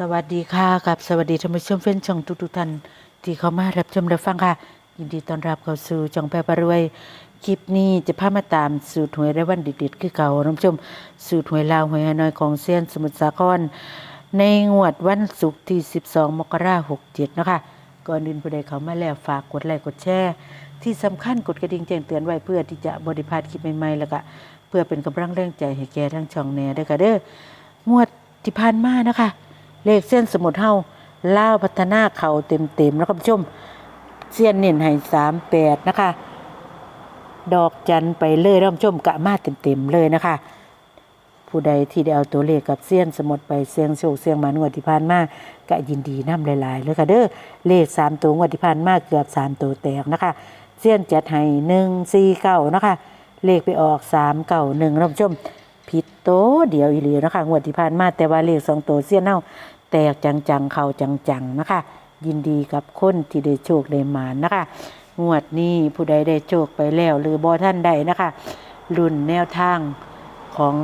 สวัสดีค่ะกับสวัสดีท่านผู้ชมเพื่อนช่องทุกทุกๆท่านที่เข้ามารับชมรับฟังค่ะ ยินดีต้อนรับเข้าสู่ช่องแปรปรวย คลิปนี้จะพามาตามสูตรหวยรายวันเด็ดๆคือเก่าท่านผู้ชมสูตรหวยลาวหวยฮานอยของเซียนสมุทรสาคร ในงวดวันศุกร์ที่ 12 มกราคม67นะคะก่อนอื่นผู้ใดเข้ามาแล้วฝากกดไลค์กดแชร์ที่สำคัญกดกระดิ่งแจ้งเตือนไว้เพื่อที่จะบริพาดคลิปใหม่ๆแล้วก็เพื่อเป็นกำลังแรงใจให้แก่ทั้งช่องแน่ด้วยค่ะเด้องวดที่ผ่านมานะคะ เลขเส้นสมุดเฮาล่าวพัฒนาเข่าเต็มๆนะครับผู้ชมเสี้ยนเน้นให้สามแปดนะคะ ดอกจันไปเลยท่านผู้ชมกะมาเต็มๆเลยนะคะ ผู้ใดที่ได้เอาตัวเลขกับเสี้ยนสมุดไปเสียงโชคเสียงหมานงวดที่ผ่านมากกะยินดีน้ำหลายๆเลยค่ะเด้อเลขสามตัวงวดที่ผ่านมากเกือบสามตัวแตกนะคะเสี้ยนจัดให้หนึ่งสี่เก้านะคะ เลขไปออกสามเก้าหนึ่งท่านผู้ชมผิดโตเดียวอีหลีนะคะงวดที่ผ่านมาแต่ว่าเลขสองตัวเสี้ยนเน่า แตกจังๆ เข่าจังๆ นะคะ ยินดีกับคนที่ได้โชคได้มานะคะ งวดนี้ผู้ใดได้โชคไปแล้ว หรือบอท่านใดนะคะ รุ่นแนวทางของ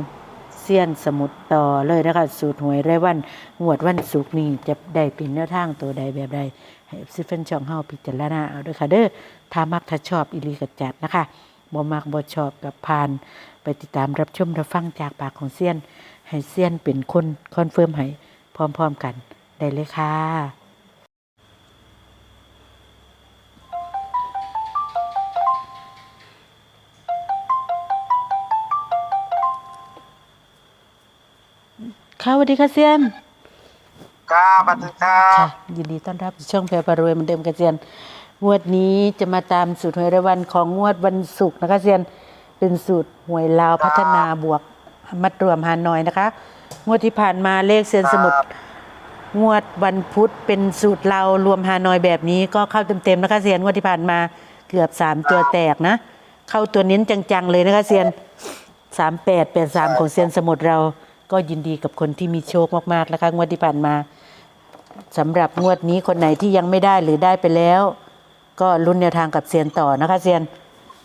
เซียนสมุดต่อเลยนะคะสูตรหวยรายวันงวดวันศุกร์นี้จะได้เป็นแนวทางตัวใดแบบใดให้ซิเฟนช่องเฮาพิจารณาเอาด้วยค่ะเด้อถ้ามักถ้าชอบอีหลีกัจัดนะคะบ่มักบ่ชอบกับพานไปติดตามรับชมรับฟังจากปากของเซียน ให้เซียนเป็นคนคอนเฟิร์มให้ พร้อม ๆ กันได้เลยค่ะค่ะสวัสดีค่ะเซียนครับสวัสดีครัค่ะบยินดีต้อนรับสู่ช่องแพรปารวยเหมือนเดิมค่ะเซียนงวดนี้จะมาตามสูตรหวยรายวันของงวดวันศุกร์นะคะเซียนเป็นสูตรหวยลาวพัฒนาบวกมัดรวมฮานอยนะคะ งวดที่ผ่านมาเลขเซียนสมุดงวดวันพุธเป็นสูตรเรารวมฮานอยแบบนี้ก็เข้าเต็มๆนะคะเซียนงวดที่ผ่านมาเกือบสามตัวแตกนะ เข้าตัวเน้นจังๆเลยนะคะเซียนสามแปดแปดสามของเซียนสมุดเราก็ยินดีกับคนที่มีโชคมากๆนะคะงวดที่ผ่านมาสำหรับงวดนี้คนไหนที่ยังไม่ได้หรือได้ไปแล้ว ก็ลุ้นแนวทางกับเซียนต่อนะคะเซียน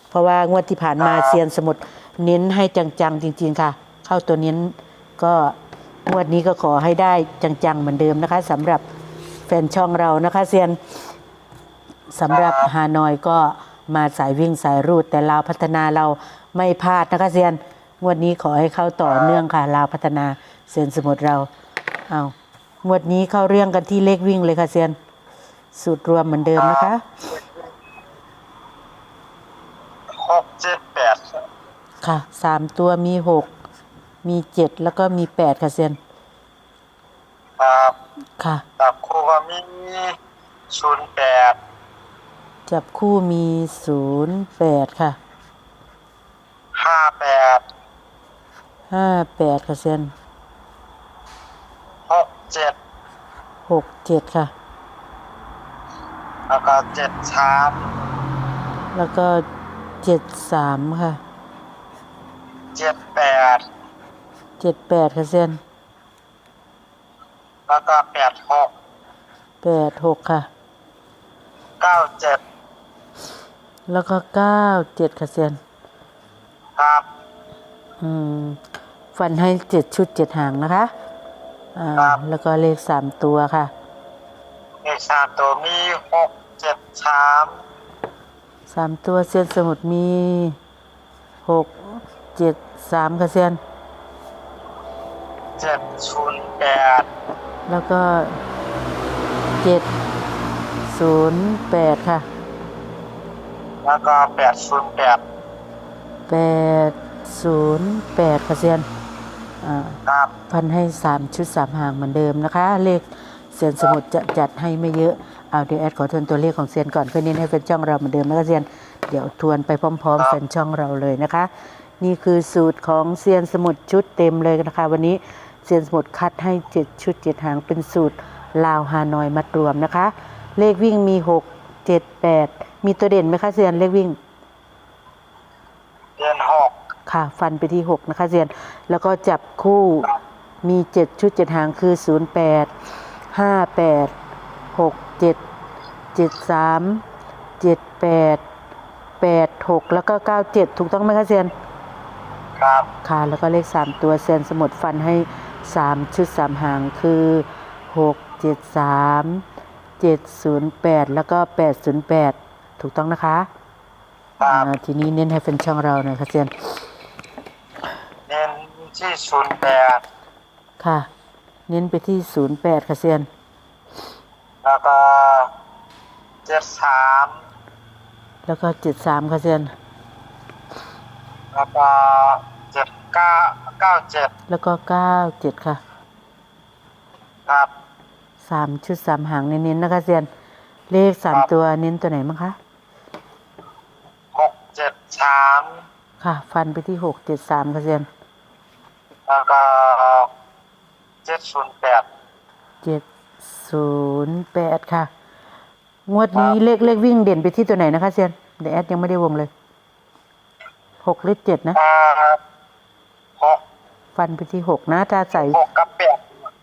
เพราะว่างวดที่ผ่านมาเซียนสมุดเน้นให้จังๆจริง ๆ ค่ะ เข้าตัวเน้นก็ งวดนี้ก็ขอให้ได้จังๆเหมือนเดิมนะคะสำหรับแฟนช่องเรานะคะเซียนสำหรับฮานอยก็มาสายวิ่งสายรูด แต่ลาวพัฒนาเราไม่พลาดนะคะเซียนงวดนี้ขอให้เข้าต่อเนื่องค่ะลาวพัฒนาเซียนสมุดเราเอางวดนี้เข้าเรื่องกันที่เลขวิ่งเลยค่ะเซียนสูตรรวมเหมือนเดิมนะคะหกเจ็ดแปดค่ะสามตัวมีหก มีเจ็ดแล้วก็มีแปดค่ะเซียนครับค่ะตับครูก็มีศูนย์แปดจับคู่มีศูนย์แปดค่ะห้าแปดห้าแปดค่ะเซียนหกเจ็ดหกเจ็ดค่ะ แล้วก็เจ็ดสามแล้วก็เจ็ดสามค่ะเจ็ดแปด เจ็ดแปดค่ะเซียนแล้วก็แปดหกแปดหกค่ะเก้าเจ็ดแล้วก็เก้าเจ็ดค่ะเซียนครับอืมฟันให้เจ็ดชุดเจ็ดหางนะคะอ่าแล้วก็เลขสามตัวค่ะเลขสามตัวมีหกเจ็ดสามสามตัวเซียนสมุดมีหกเจ็ดสามค่ะเซียน เจ็ดศูนย์แปดแล้วก็เจ็ดศูนย์แปดค่ะแล้วก็แปดศูนย์แปดแปดศูนย์แปดค่ะเซียนอ่า ครับพันให้สามชุดสามหางเหมือนเดิมนะคะ เลขเซียนสมุดจะจัดให้ไม่เยอะ เอาเดี๋ยวแอดขอทวนตัวเลขของเซียนก่อนเพื่อเน้นให้แฟนช่องเราเหมือนเดิมนะคะเซียนเดี๋ยวทวนไปพร้อมๆแฟนช่องเราเลยนะคะ นี่คือสูตรของเซียนสมุดชุดเต็มเลยนะคะ วันนี้เซียนสมุดคัดให้เจ็ดชุดเจ็ดหางเป็นสูตร ลาวฮานอยมัดรวมนะคะ เลขวิ่งมีหกเจ็ดแปดมีตัวเด่นไหมคะเซียนเลขวิ่ง เดือนหกค่ะ ฟันไปที่หกนะคะเซียน แล้วก็จับคู่มีเจ็ดชุดเจ็ดหางคือศูนย์แปดห้าแปดหกเจ็ดเจ็ดสามเจ็ดแปดแปดหกแล้วก็เก้าเจ็ดถูกต้องไหมคะเซียน ครับ ค่ะ แล้วก็เลขสามตัวเซียนสมุดฟันให้ สามชุดสามหางคือหกเจ็ดสามเจ็ดศูนย์แปดแล้วก็แปดศูนย์แปดถูกต้องนะคะครับอ่าทีนี้เน้นให้เป็นช่องเราหน่อยค่ะเซียนเน้นที่ศูนย์แปดค่ะ เน้นไปที่ศูนย์แปดค่ะเซียน แล้วก็เจ็ดสามแล้วก็เจ็ดสามค่ะเซียนแล้วก็เจ็ด เก้าเก้าเจ็ดแล้วก็เก้าเจ็ดค่ะครับ สามชุดสามหางเน้นๆนะคะเซียน เลขสามครับ ตัวเน้นตัวไหนมั้งคะ หกเจ็ดสามค่ะ ฟันไปที่หกเจ็ดสามค่ะเซียนแล้วก็เจ็ดศูนย์แปด เจ็ดศูนย์แปดค่ะ งวดนี้ครับ เลขเลขวิ่งเด่นไปที่ตัวไหนนะคะเซียนเดี๋ยวแอดยังไม่ได้วงเลยหกหรือเจ็ดนะ อ่าหก ฟันไปที่หกนะถ้าใส่หกกับแปด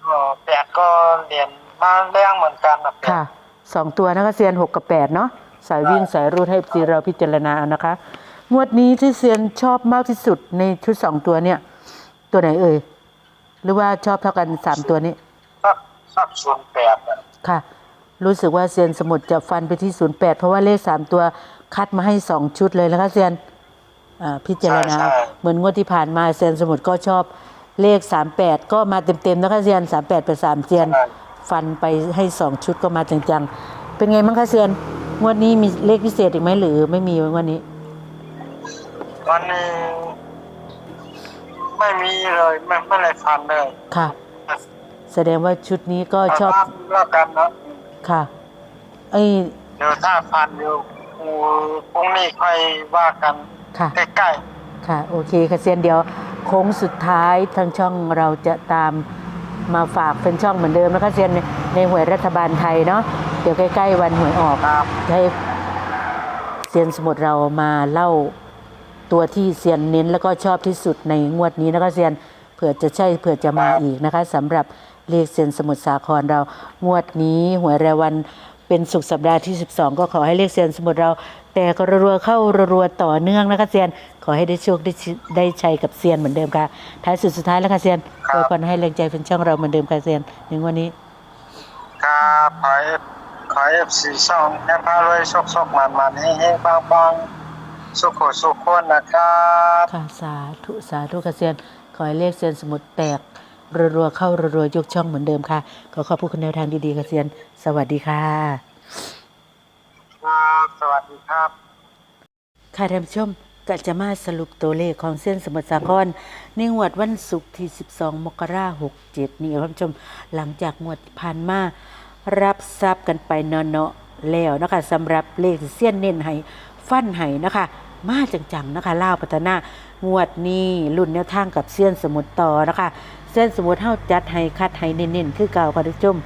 เออแปดก็เรียนมาแรงเหมือนกันนะแปดค่ะสองตัวนะคะเซียนหกกับแปดเนาะสายวิ่งสายรูดให้ซีเราพิจารณาเอานะคะ งวดนี้ที่เซียนชอบมากที่สุดในชุดสองตัวเนี่ย ตัวไหนเอ่ยหรือว่าชอบเท่ากันสามตัวนี้สักสักศูนย์แปดอะค่ะ รู้สึกว่าเซียนสมุดจะฟันไปที่ศูนย์แปดเพราะว่าเลขสามตัวคัดมาให้สองชุดเลยนะคะเซียนอ่า พิจารณา เหมือนงวดที่ผ่านมาเซียนสมุดก็ชอบเลขสามแปดก็มาเต็มๆนะคะเซียนสามแปดเป็นสามเซียน ฟันไปให้สองชุดก็มาจังๆ เป็นไงบ้างคะเซียน งวดนี้มีเลขพิเศษอีกไหมหรือไม่มีงวดนี้วันนี้ไม่มีเลยไม่ไม่ได้ฟันเลย ค่ะ แสดงว่าชุดนี้ก็ชอบฟันแล้วกันเนาะค่ะไอ้ยเดี๋ยวถ้าฟันอยู่อูพรุ่งนี้ค่อยว่ากัน ค่ะใกล้ค่ะ โอเคค่ะเซียนเดียวโค้งสุดท้ายทางช่องเราจะตามมาฝากเป็นช่องเหมือนเดิมนะคะเซียนในในหวยรัฐบาลไทยเนาะเดี๋ยวใกล้ๆวันหวยออกๆครับให้เซียนสมุดเรามาเล่าตัวที่เซียนเน้นแล้วก็ชอบที่สุดในงวดนี้นะคะเซียนเผื่อจะใช่เผื่อจะมาอีกนะคะสำหรับเลขเซียนสมุทรสาครเรางวดนี้หวยรายวัน เป็นสุกร์สัปดาห์ที่ 12 ก็ขอให้เลขเซียนสมุทรเรา แต่ก็รัวๆเข้ารัวๆต่อเนื่องนะคะเซียนขอให้ได้โชคได้ชิได้ชัยกับเซียนเหมือนเดิมค่ะท้ายสุดสุดท้ายแล้วค่ะเซียนโดยคนให้แรงใจเป็นช่องเราเหมือนเดิมค่ะเซียนในงวันนี้ครับขอให้ขอให้สีช่องแค่พารวยโชคโชคมันมันให้ให้บางบางๆสุขสุขคนนะครับค่ะสาธุสาธุค่ะเซียนขอให้เลขเซียนสมุดแตก รัวๆเข้ารัวๆยกช่องเหมือนเดิมค่ะ ขอขอบคุณแนวทางดีๆค่ะเซียน สวัสดีค่ะ ครับสวัสดีครับ ค่ะท่านผู้ชมก็จะมาสรุปตัวเลขของเส้นสมุทรสาครในงวดวันศุกร์ที่ 12 มกราคม67 นี่ครับท่านผู้ชมหลังจากงวดที่ผ่านมารับทรัพย์กันไปเนาะๆแล้วนะคะสำหรับเลขที่เส้นเน้นให้ฟันให้นะคะ มาจังๆนะคะล่าวพัฒนางวดนี้รุ่นแนวทางกับเส้นสมุดต่อนะคะเส้นสมุดเท่าจัดให้คัดให้เน้นๆคือเก่าค่ะท่านผู้ชม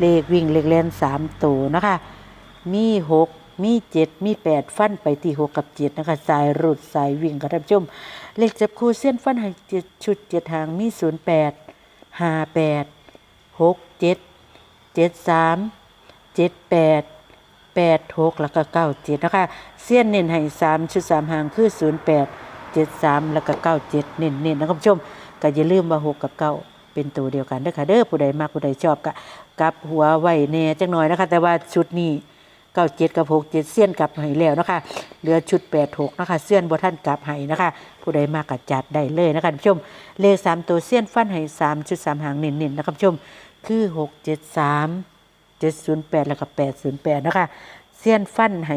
เลขวิ่งเลขเลนสามตัวนะคะ มีหกมีเจ็ดมีแปดฟันไปที่หกกับเจ็ดนะคะสายรุดสายวิ่งค่ะท่านผู้ชม เลขจับคู่เส้นฟันให้เจ็ดชุดเจ็ดหางมีศูนย์แปดห้าแปดหกเจ็ดเจ็ดสามเจ็ดแปดแปดหกแล้วก็เก้าเจ็ดนะคะเส้นเน้นให้สามชุดสามหางคือศูนย์แปดเจ็ดสามแล้วก็เก้าเจ็ดเน้นๆนะครับผู้ชม ก็อย่าลืมว่าหกกับเก้าเป็นตัวเดียวกันเด้อค่ะเด้อผู้ใดมากผู้ใดชอบก็กลับหัวไว้แน่จังหน่อยนะคะ แต่ว่าชุดนี้เก้าเจ็ดกับหกเจ็ดเสี้ยนกลับให้แล้วนะคะเหลือชุดแปดหกนะคะเสี้ยนบ่ท่านกลับให้นะคะ ผู้ใดมากกัจัดได้เลยนะคะท่านผู้ชมเลขสามตัวเสี้ยนฟันให้สามชุดสามหางเน้นๆนะคะท่านผู้ชมคือหกเจ็ดสามเจ็ดศูนย์แปดแล้วก็แปดศูนย์แปดนะคะเสี้ยนฟันให้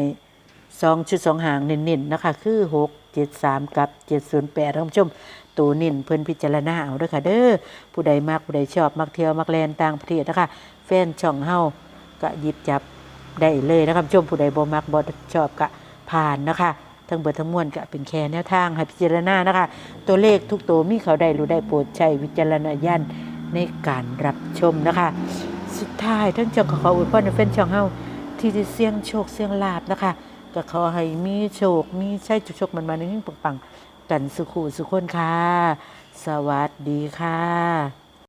สองชุดสองหางเน้นๆนะคะ คือหก เจ็ดสามกับเจ็ดศูนย์แปดท่านผู้ชมตัวเน้นเพิ่นพิจารณาเอาด้วยค่ะเด้อผู้ใดมากผู้ใดชอบ มักเที่ยวมักแลนต่างประเทศนะคะแฟนช่องเฮาก็หยิบจับได้เลยนะครับชมผู้ใดบ่มักบ่ชอบก็ผ่านนะคะทั้งเบิดทั้งมวลก็เป็นแค่แนวทางให้พิจารณานะคะ ตัวเลขทุกตัวมีเขาได้รู้ได้โปรดใช้วิจารณญาณในการรับชมนะคะ สุดท้ายทั้งช่องขอขออวยพรในแฟนช่องเฮาที่ได้เสี่ยงโชคเสี่ยงลาบนะคะ ก็ขอให้มีโชค มีใช่จุกชกมันมาในยิ่งปังๆ กันสุขุสุขคนค่ะ สวัสดีค่ะ